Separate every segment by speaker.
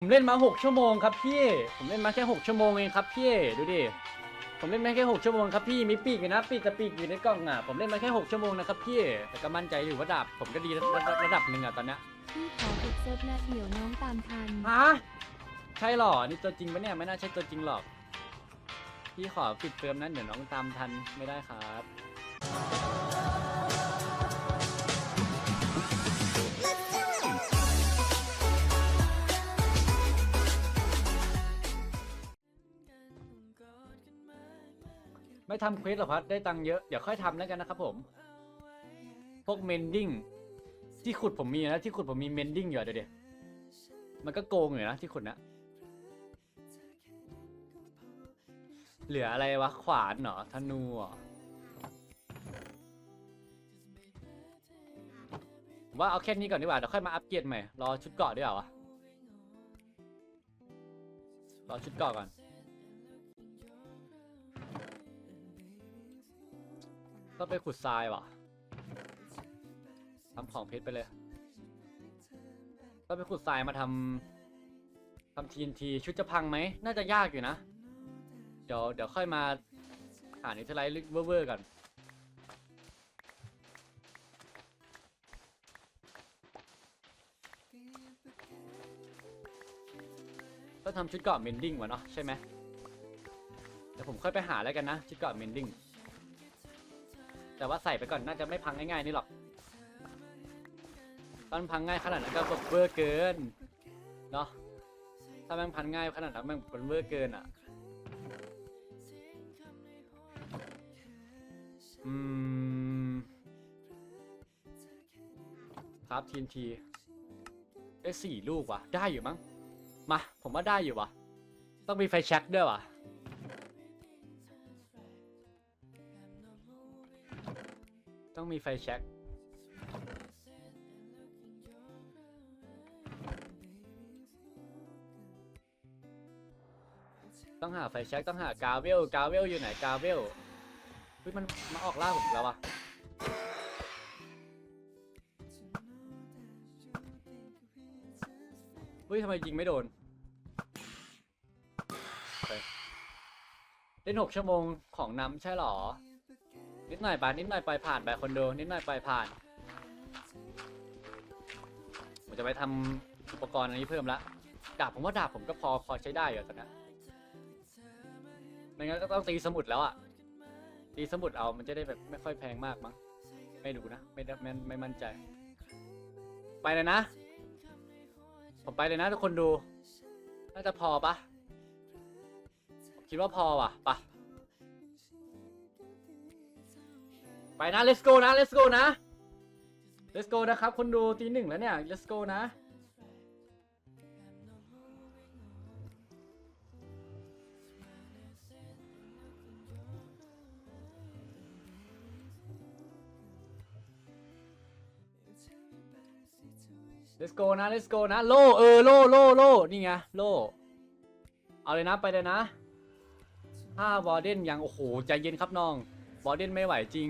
Speaker 1: ผมเล่นมาหกชั่วโมงครับพี่ ผมเล่นมาแค่หกชั่วโมงเองครับพี่ ดูดิ ผมเล่นมาแค่หกชั่วโมงครับพี่ มีปีกอยู่นะ ปีกแต่ปีกอยู่ในกล่องอะ ผมเล่นมาแค่หกชั่วโมงนะครับพี่ แต่ก็มั่นใจอยู่ว่าดาบผมก็ดีระดับระดับหนึ่งอะตอนเนี้ย
Speaker 2: พี่ขอปิดเซิร์ฟนะเดี๋ยวน้องตามทัน
Speaker 1: ฮะ ใช่หรอ นี่ตัวจริงปะเนี่ย ไม่น่าใช่ตัวจริงหรอก พี่ขอปิดเฟิร์มนั้นเดี๋ยวน้องตามทันไม่ได้ครับ ไม่ทำเควสหรอพัดได้ตังค์เยอะ เดี๋ยวค่อยทำแล้วกันนะครับผม พวกเมนดิ้งที่ขุดผมมีนะที่ขุดผมมีเมนดิ้งอยู่อะเดี๋ยวเดี๋ยวมันก็โกงอยู่นะที่ขุดนะเหลืออะไรวะ ขวานเหรอธนูเหรอว่าเอาแค่นี้ก่อนดีกว่าเดี๋ยวค่อยมาอัปเกรดใหม่ รอชุดเกาะดีกว่าวะรอชุดเกาะก่อน ต้องไปขุดทรายว่ะทำของเพชรไปเลยต้องไปขุดทรายมาทำทำ TNT ชุดจะพังไหม น่าจะยากอยู่นะ เดี๋ยวเดี๋ยวค่อยมาหานิทไลท์เวอร์ๆกันต้องทำชุดเกาะเมนดิ้งวะเนาะใช่ไหมเดี๋ยวผมค่อยไปหาแล้วกันนะ ชุดเกาะเมนดิ้ง แต่ว่าใส่ไปก่อนน่าจะไม่พังง่ายๆนี่หรอกตอนพังง่ายขนาดนั้นก็แบบเวอร์เกินเนาะถ้าแม่งพันง่ายขนาดนั้นแม่งเป็นเวอร์เกินอะอืมครับทีนทีได้สี่ลูกว่ะ ได้อยู่มั้งมาผมว่าได้อยู่ว่ะ ต้องมีไฟแช็กด้วยว่ะ ต้องมีไฟแช็กต้องหาไฟแช็กต้องหากาเวลกาเวลอยู่ไหนกาเวลเฮ้ยมันมาออกล่าผมอีกแล้ววะเฮ้ยทำไมยิงไม่โดนเล่นหกชั่วโมงของน้ำใช่หรอ นิดหน่อยไปนิดหน่อยไปผ่านไปคนดูนิดหน่อยไปผ่านผมจะไปทำอุปกรณ์อันนี้เพิ่มละดาบผมว่าดาบผมก็พอพอใช้ได้อยู่ตอนนี้ไม่งั้นก็ต้องตีสมุดแล้วอะตีสมุดเอามันจะได้แบบไม่ค่อยแพงมากมั้งไม่รู้นะไม่ได้ไม่ไม่มั่นใจ ไปเลยนะ ผมไปเลยนะทุกคนดู น่าจะพอปะผมคิดว่าพอว่ะปะ ไปนะ let's go นะ let's go นะ let's go นะครับ คนดูตีหนึ่งแล้วเนี่ย let's go นะ let's go นะ let's go นะ โล เออ โล โล โล นี่ไง โล เอาเลยนะ ไปเลยนะ ถ้าวอเดนยัง โอ้โห ใจเย็นครับน้องวอเดนไม่ไหวจริง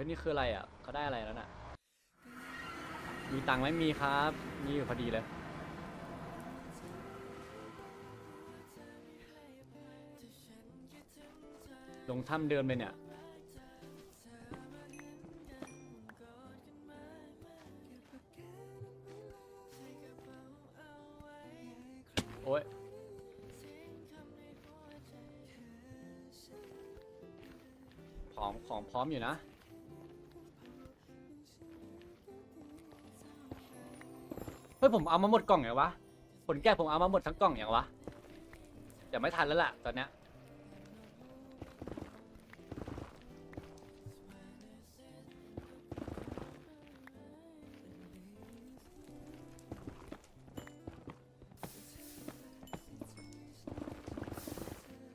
Speaker 1: ฮ้ยนี่คืออะไรอะเขาได้อะไรแล้วน่ะ มีตังค์ไหมมีครับ มีอยู่พอดีเลยลงถ้ำเดิมเลยเนี่ยโอ้ยของของพร้อมอยู่นะ เฮ้ยผมเอามาหมดกล่องอย่างวะ ผลแก้ผมเอามาหมดทั้งกล่องอย่างวะเดี๋ยวไม่ทันแล้วล่ะตอนเนี้ย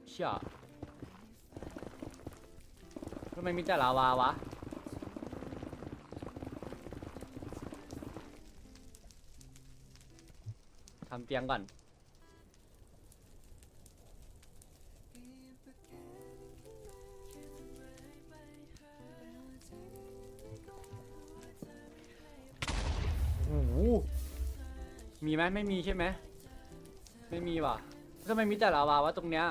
Speaker 1: เชี่ยทำไมมีแต่ลาวาวะ ทำเตียงก่อนมีไหมไม่มีใช่ไหม ไม่มีว่ะทำไมมีแต่ลาวาวะตรงเนี้ย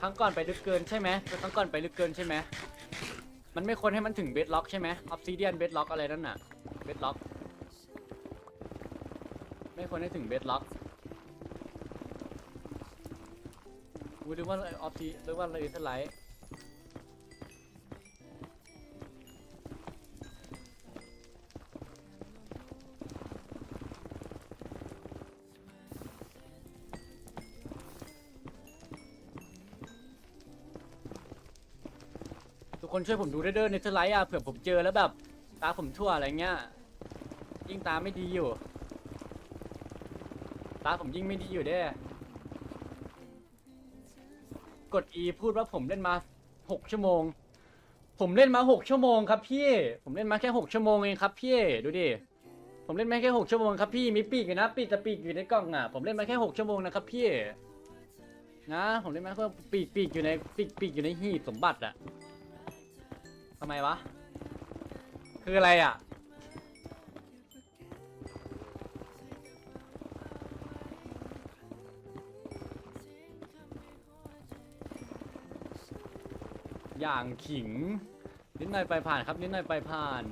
Speaker 1: ครั้งก่อนไปลึกเกินใช่ไหมครั้งก่อนไปลึกเกินใช่ไหมมันไม่ควรให้มันถึงเบสล็อกใช่ไหมออฟซิเดียนเบสล็อกอะไรนั่นน่ะ เบสล็อกไม่ ควรให้ถึงเบสล็อกกูนึกว่าออฟซีนึกว่าเลยสไลด์ทุกคนช่วยผมดูด้วยเด้อในเทอร์ไลท์อะเผื่อผมเจอแล้วแบบ ตาผมทั่วอะไรเงี้ยยิ่งตาไม่ดีอยู่ ตาผมยิ่งไม่ดีอยู่เด้กด E พูดว่าผมเล่นมาหกชั่วโมง ผมเล่นมาหกชั่วโมงครับพี่ ผมเล่นมาแค่หกชั่วโมงเองครับพี่ดูดิ ผมเล่นมาแค่หกชั่วโมงครับพี่มีปีกอยู่นะปีกกับปีกอยู่ในกล่องอะผมเล่นมาแค่หกชั่วโมงนะครับพี่นะ ผมเล่นมาแค่ปีกปีกอยู่ในปีกปีกอยู่ในหีบสมบัติอะทำไมวะ คืออะไรอะ อย่างขิง นิดหน่อยไปผ่านครับ นิดหน่อยไปผ่าน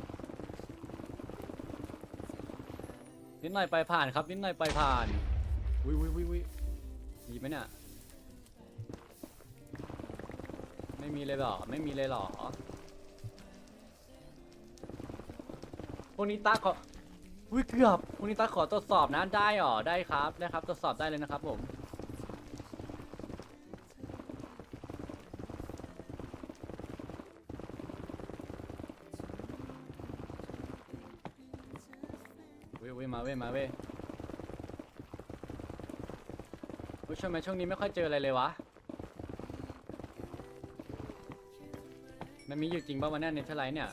Speaker 1: นิดหน่อยไปผ่านครับ นิดหน่อยไปผ่านวิวิวิวิมีไหมเนี่ยไม่มีเลยหรอไม่มีเลยหรอพวกนี้ตาขออุ้ยเกือบพวกนี้ตาขอตรวจสอบนะได้หรอได้ครับได้ครับ ตรวจสอบได้เลยนะครับผม ว้ยมาเว้ยมาเว้ยไหมช่วงนี้ไม่ค่อยเจออะไรเลยวะ มันมีอยู่จริงป่าววันนี้ในเทอร์ไลท์เนี่ย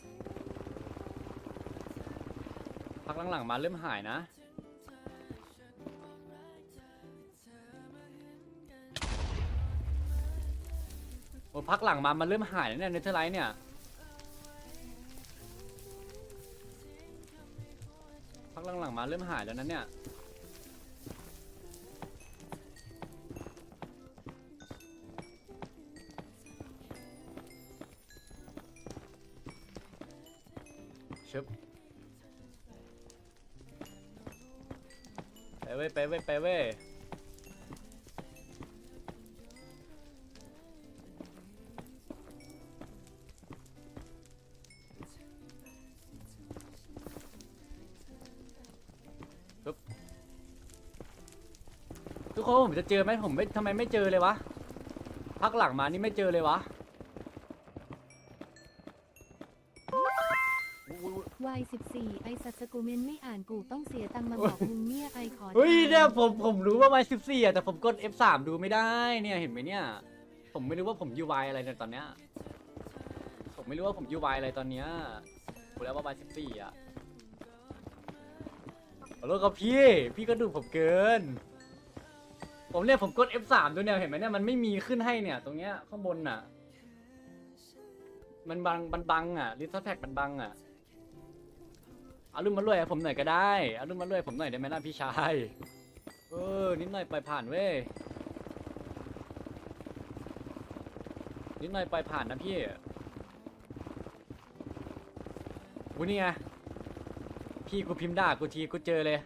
Speaker 1: พักหลังๆมาเริ่มหายนะ โอ้พักหลังมามันเริ่มหายแล้วเนี่ยเนเธอร์ไลท์เนี่ย พักหลังๆมาเริ่มหายแล้วนะเนี่ย ชึบไปเว้ยไปเว้ยไปเว้ย ผมจะเจอไหมผมไม่ทำไมไม่เจอเลยวะพักหลังมานี่ไม่เจอเลยวะอุ๊ย
Speaker 2: วาย14 ไอสัตว์สกูเมนไม่อ่านกูต้องเสียตังค์มาบอกมึงเนี่ยไอขอ
Speaker 1: เฮ้ย
Speaker 2: ทาน
Speaker 1: เนี่ยผมผมรู้ว่าวัยสิบสี่อะแต่ผมกด F3 ดูไม่ได้เนี่ยเห็นไหมเนี่ย ผมไม่รู้ว่าผม UI อะไรในยตอนเนี้ยผมไม่รู้ว่าผม UI อะไรตอนเนี้ยรู้แล้วว่าวัยสิบสี่อะขอโทษครับพี่ พี่ก็ดูผมเกิน ผมเนี่ยผมกด F3 ดูเนี่ยเห็นไหมเนี่ยมันไม่มีขึ้นให้เนี่ย ตรงเนี้ยข้างบนน่ะ มันบังมันบังอะลิสต์แท็กมันบังอะเอารุ่นมารวยผมหน่อยก็ได้เอารุ่นมารวยผมหน่อยได้ไหมล่ะพี่ชายเออนิดหน่อยไปผ่านเว้ยนิดหน่อยไปผ่านนะพี่วุ้นี่ไงพี่กูพิมพ์ด่ากูทีกูเจอเลย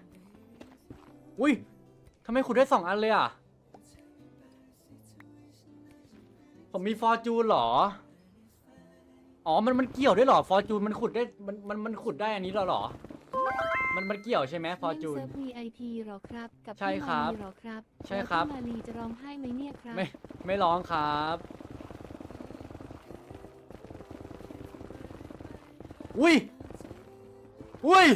Speaker 1: อุ้ย ทำไมขุดได้สองอันเลยอะ ผมมีฟอร์จูนเหรอ อ๋อ มันมันเกี่ยวด้วยเหรอ ฟอร์จูนมันขุดได้ มันมันมันขุดได้อันนี้แล้วเหรอ มันมันเกี่ยวใช่ไหมฟอร์จูน
Speaker 2: เล่นเซิร์ฟ VIP เหรอครับ กับ
Speaker 1: ใช่
Speaker 2: พี่
Speaker 1: ครับ
Speaker 2: มาลีเหรอครับ
Speaker 1: ใช่ครับ
Speaker 2: แล้วพี่มาลีจะร้องไห้ไหมเนี่ยครับ
Speaker 1: ไม่ไม่ร้องครับอุ้ยอุ้ย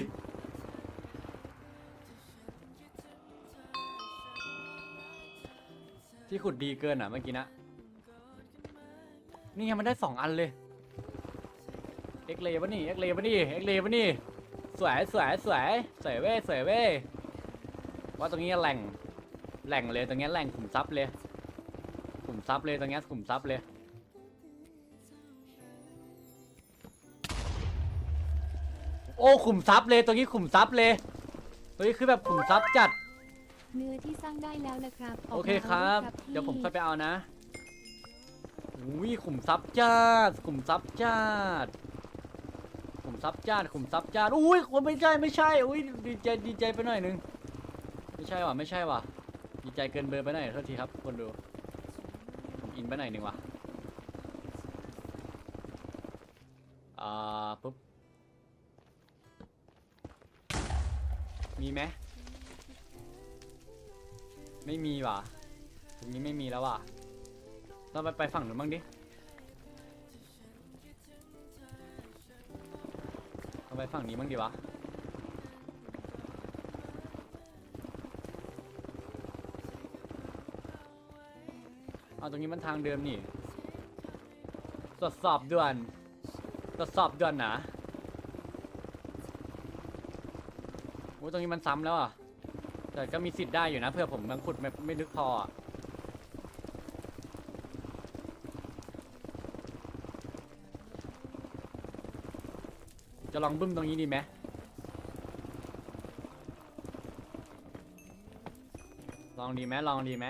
Speaker 1: ที่ขุดดีเกินอะเมื่อกี้นะ นี่ไงมันได้สองอันเลย เอ็กเลวะนี่ เอ็กเลวะนี่ เอ็กเลวะนี่ สวยสวยสวยสวยเว้ยสวยเว้ยว่าตรงนี้แหล่ง แหล่งเลยตรงนี้แหล่งขุมทรัพย์เลย ขุมทรัพย์เลยตรงนี้ขุมทรัพย์เลยโอ้ขุมทรัพย์เลยตรงนี้ขุมทรัพย์เลยเฮ้คือแบบขุมทรัพย์จัด
Speaker 2: เนื้อที่สร้างได้แล้วนะครับก
Speaker 1: โอเค
Speaker 2: มา
Speaker 1: ครับ
Speaker 2: อาพี่
Speaker 1: เดี๋ยวผมค่อยไปเอานะอุ้ยขุมทรัพย์จัดขุมทรัพย์จัดขุมทรัพย์จัดขุมทรัพย์จัดอุ้ยคนไม่ใช่ไม่ใช่อุ้ยดีใจดีใจไปหน่อยนึงไม่ใช่ว่ะไม่ใช่ว่ะดีใจเกินเบอร์ไปหน่อยโทษทีครับคนดูผมอินไปหน่อยหนึ่งว่ะอ่าปุ๊บมีไหม ไม่มีว่ะตรงนี้ไม่มีแล้วว่ะเราไปไปฝั่งนู้นบ้างดิเราไปฝั่งนี้บ้างดีวะเอาตรงนี้มันทางเดิมนี่ตรวจสอบด่วนตรวจสอบด่วนนะโอ้ตรงนี้มันซ้ำแล้วอะ แต่ก็มีสิทธิ์ได้อยู่นะเพื่อผมบางขุดไม่ไม่ลึกพออะจะลองบึ้มตรงนี้ดีไหมลองดีไหมลองดีไหม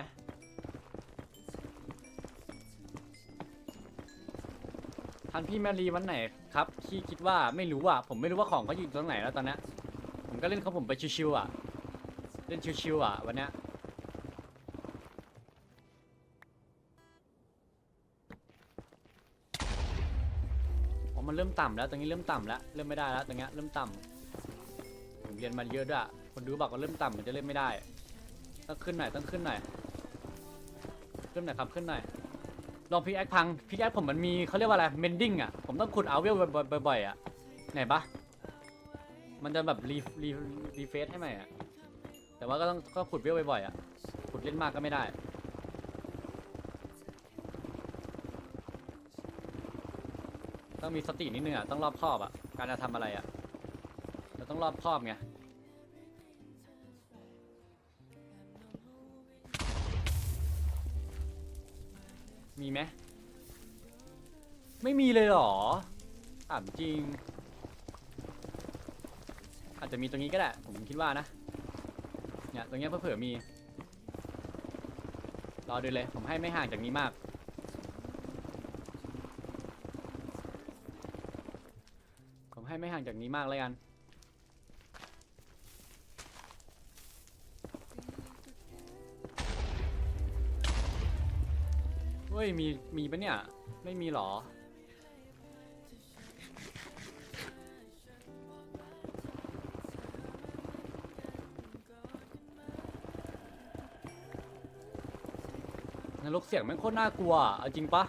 Speaker 1: ทันพี่แมรีวันไหนครับที่คิดว่าไม่รู้อะผมไม่รู้ว่าของเขาอยู่ตรงไหนแล้วตอนเนี้ยผมก็เล่นของผมไปชิวๆอะ เล่นชิวๆอะวันเนี้ยอ๋อมันเริ่มต่ำแล้วตรงนี้เริ่มต่ำแล้วเริ่มไม่ได้แล้วตรงเนี้ยเริ่มต่ำผมเรียนมาเยอะด้วยอะคนดูบอกว่าเริ่มต่ำมันจะเล่นไม่ได้ต้องขึ้นหน่อยต้องขึ้นหน่อยขึ้นหน่อยครับขึ้นหน่อยลองพิกแอคพังพิกแอคผมมันมีเขาเรียกว่าอะไรเมนดิ้งอะผมต้องขุดเอาเวลบ่อยๆอะไหนปะมันจะแบบรีรีรีเฟซให้ใหม่อะ แต่ว่าก็ต้องก็ขุดเวลบ่อยๆอะ ขุดเล่นมากก็ไม่ได้ ต้องมีสตินิดนึงอะ ต้องรอบคอบอะ การจะทำอะไรอะ เราต้องรอบคอบไง มีไหม ไม่มีเลยเหรอถามจริง อาจจะมีตรงนี้ก็ได้ ผมคิดว่านะ เนี่ยตรงเนี้ยเผื่อๆมีรอดูเลย ผมให้ไม่ห่างจากนี้มาก ผมให้ไม่ห่างจากนี้มากเลยกัน เฮ้ย มี มีปะเนี่ย ไม่มีหรอ นรกเสียงแม่งโคตรน่ากลัวเอาจริงปะ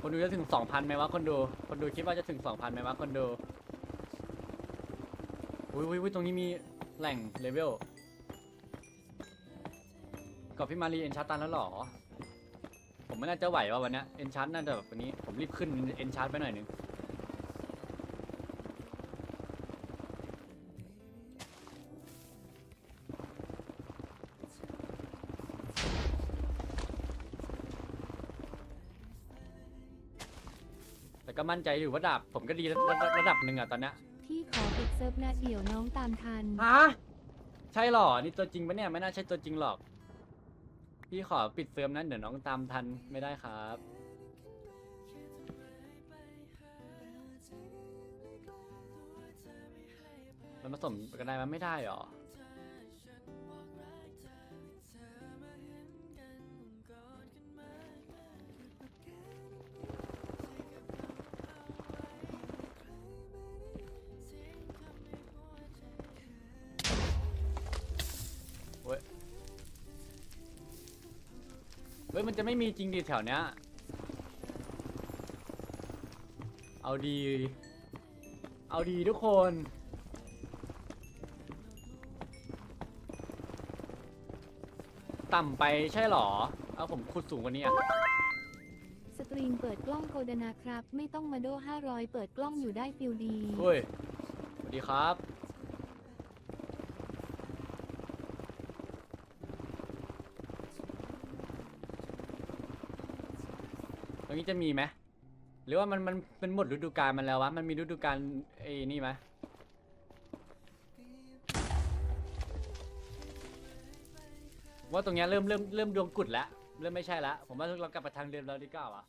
Speaker 1: คนดูจะถึงสองพันไหมวะคนดูคนดูคิดว่าจะถึงสองพันไหมวะคนดูอุ้ยอุ้ยตรงนี้มีแหล่งเลเวลกับพี่มารีเอนชาร์ตันแล้วหรอ ผมไม่น่าจะไหวว่ะวันนี้เอนชาร์ตน่าจะแบบวันนี้ผมรีบขึ้นเอนชาร์ตไปหน่อยนึง แต่ก็มั่นใจอยู่ว่าดาบผมก็ดีระระระดับหนึ่งอะตอนเนี้ย
Speaker 2: พี่ขอปิดเซิร์ฟนะเดี๋ยวน้องตามทัน
Speaker 1: ฮะใช่หรอ นี่ตัวจริงปะเนี่ยไม่น่าใช่ตัวจริงหรอก พี่ขอปิดเฟิร์มนั้นเดี๋ยวน้องตามทันไม่ได้ครับ มันผสมกันได้มันไม่ได้หรอ ยมันจะไม่มีจริงดิแถวเนี้ย เอาดี เอาดีทุกคน ต่ำไปใช่หรอ เอาผมขุดสูงกว่านี้อะ
Speaker 2: สตรีมเปิดกล้องโคดนาครับ ไม่ต้องมาโด500 เปิดกล้องอยู่ได้ฟิลดี
Speaker 1: เฮ้ย สวัสดีครับ รงนี้จะมีไหมหรือว่ามันมันเป็นหมดฤดูกาลมันแล้ววะ มันมีฤดูกาลไอ้นี่ไหมว่าตรงเนี้ยเริ่มเริ่มเริ่มดวงกุดแล้ว เริ่มไม่ใช่แล้ว ผมว่าเรากลับไปทางเดิมเราดีกว่าวะ